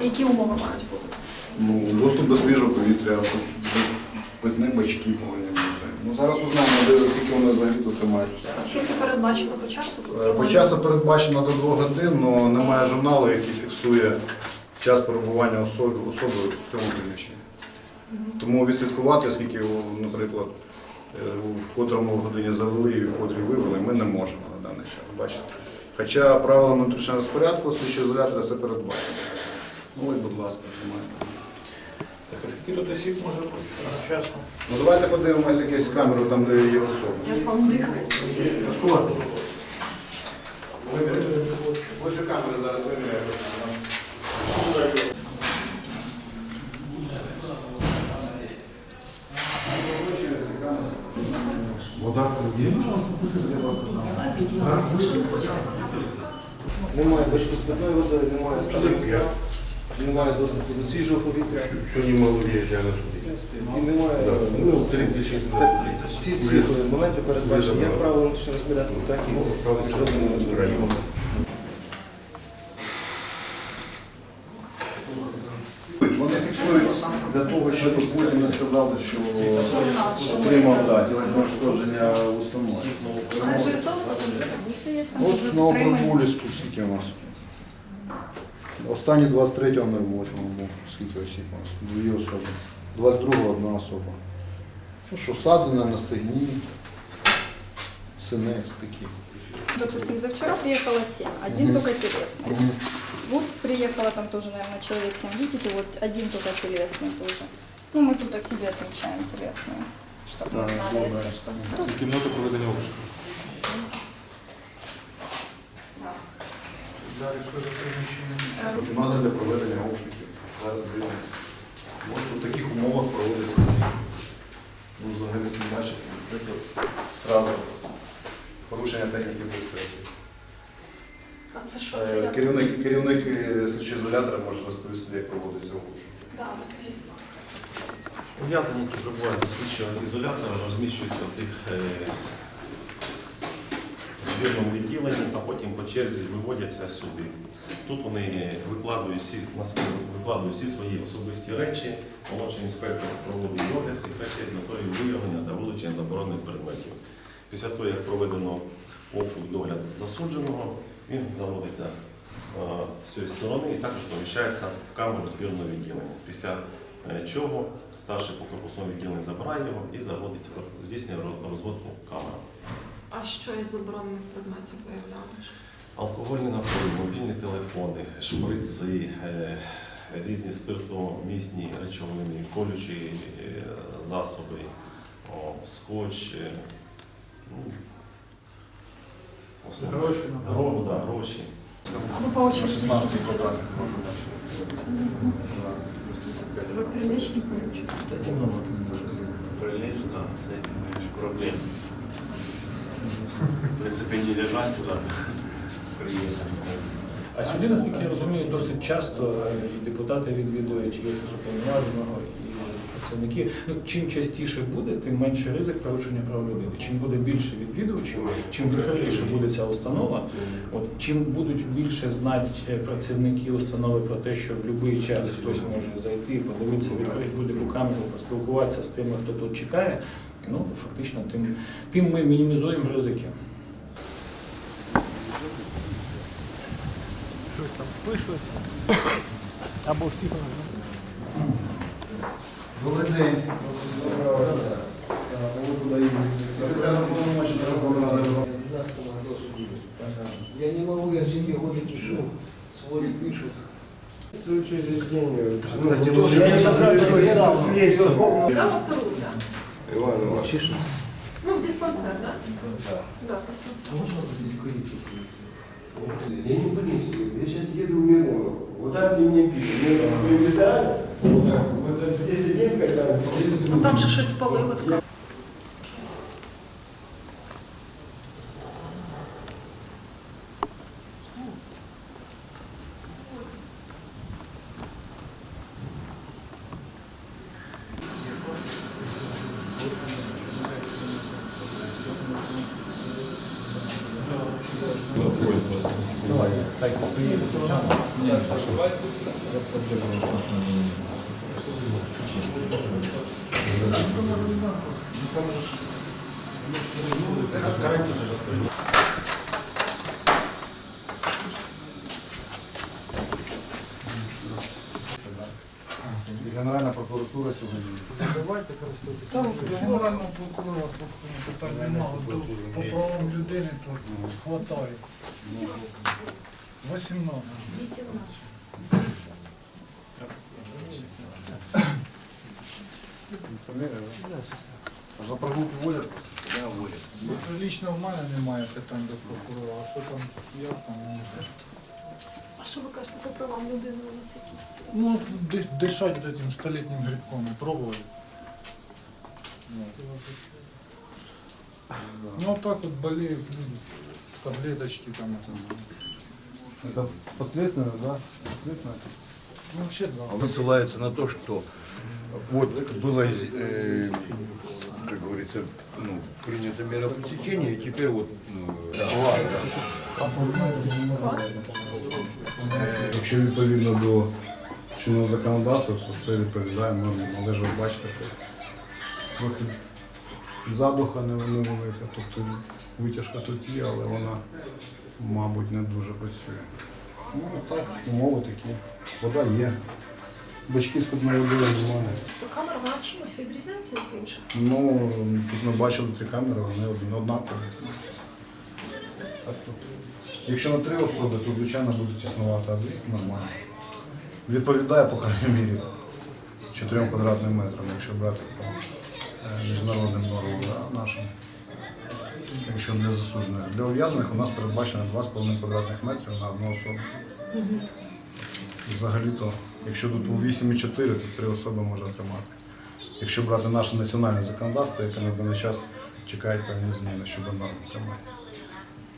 Які умови мають бути? Ну, доступ до свіжого повітря, питні бачки повинні бути. Ну, зараз узнаємо, де- скільки вони взагалі тут тримають. А скільки передбачено по часу? Е, По часу передбачено до 2 годин, але немає журналу, який фіксує час перебування особи, особи в цьому приміщенні. Тому відслідкувати, скільки, наприклад, в котрому годині завели і в котрій вивели, ми не можемо на даний час. Бачите. Хоча правилами внутрішнього розпорядку слідчого ізолятора це передбачено. Ну, ось, будь ласка, знімайте. Так, а скільки тут осіб може бути одночасно? Ну давайте подивимося якусь камеру там, де є особи. Як вам дихає? Лише камери зараз виміряємо. Вода Немає бачку води, немає садівки, немає доступу до свіжого повітря. Сьогодні ми на сюди. І немає. Ну, це, всі всі моменти передбачені як правило, що розпорядку, так і зроблено районом. Вони фіксують для того, щоб потім не сказали, що отримав да, тілесне ушкодження Ось на Обрабулівську скільки у нас? Останній 23-го 08 був. Скільки осіб у нас? Дві особи. 22-го одна особа. Ну що, садина на стегні, синець такий. Допустим, за вчера приехало 7, один Мгм. только телесный. Вот приехало там тоже, наверное, человек 7, видите, вот один только телесный тоже. Ну, мы тут о себе отмечаем телесную, чтобы А, мы знали, ну, если да. что. Це кімната проведення обшуку. Далі що за приміщення? Кімната для проведення обшуків. Зараз дивимося. Ось у таких умовах проводиться обшук. Ну, взагалі не бачите, наприклад, зразу порушення техніки безпеки. А це що це? Е, як? Керівник, керівник е, слідчого ізолятора може розповісти, як проводиться обшук. Да, розкажіть, будь ласка. Ув'язнені, які прибувають до слідчого ізолятора, розміщуються в тих е, збірному відділенні, а потім по черзі виводяться сюди. Тут вони викладають всі, викладають всі свої особисті речі. Молодший інспектор проводить огляд цих речей з метою виявлення та вилучення заборонених предметів. Після того, як проведено обшук догляд засудженого, він заводиться е, з цієї сторони і також поміщається в камеру збірного відділення. Після чого старший по корпусному відділенню забирає його і заводить, здійснює розводку камери. А що із заборонених предметів виявляли? Алкогольні напої, мобільні телефони, шприци, е, різні спиртомісні речовини, колючі е, засоби, скотч, е, ну, основне. Гроші. Гро- да, гроші. А вы по очереди 16 не получится. Да темновато немножко. прилично. Прилично, с этим меньше проблем. В принципе, не лежать сюда, приехать. А сюди, наскільки я розумію, досить часто і депутати відвідують і офіс уповноваженого, і працівники. Ну, чим частіше буде, тим менше ризик порушення прав людини. Чим буде більше відвідувачів, чим відкритіше буде ця установа, от чим будуть більше знати е, працівники установи про те, що в будь-який час хтось може зайти, подивитися, відкрити будь-яку камеру, поспілкуватися з тими, хто тут чекає. Ну, фактично, тим, тим ми мінімізуємо ризики. Щось там пишуть. Або всі Добрий день. Секретар повномочний Верховної Ради. Я не могу, я в семье годы пишу, свои пишут. Следующее рождение. Кстати, вот я не Да, во вторую, да? Иван Иванович. Ну, в диспансер, да? Да, в диспансер. Можно здесь курить? Я не болею, я сейчас еду в Миронов. Вот так мне мне пишут. Мне прилетают, вот так, вот так, 10 дней, когда... Ну там же щось спалили в камері. Генеральна прокуратура сьогодні. Там генерального прокурора собственно, питань немає. По правам людини тут хватає. 18. 18. А за прогулки водять? Лічно в мене немає питань до прокурора, а що там, як там, ну, А що ви кажете по правам людини у нас якісь? Ну, ди- дишать вот этим столетним грибком, пробовали. Ну, а так вот болеют люди, таблеточки там, это, Это подследственное, да? Подследственное? ну, вообще, да. ссылается на то, что вот было, э, как говорится, ну, принято мера пресечения, и теперь вот ну, Якщо відповідно до чинного законодавства, то це відповідає нормі. Але ж ви бачите, що трохи задуха не- невелика, тобто витяжка тут є, але вона, мабуть, не дуже працює. Ну, так, умови такі. Вода є. Бачки з питної води немає. То камера вона чимось відрізняється від інших? Ну, тут ми бачили три камери, вони один однакові. Так, тут. Якщо на три особи, то звичайно буде тіснувати, а дві нормально. Відповідає, по крайній мірі, 4 квадратним метрам, якщо брати по е, міжнародним нормам да, нашим. Якщо для засуджених. Для ув'язаних у нас передбачено 2,5 квадратних метрів на одну особу. Взагалі-то, якщо тут у 8,4, то три особи можна тримати. Якщо брати наше національне законодавство, яке на даний час чекає певні зміни щодо норм тримати.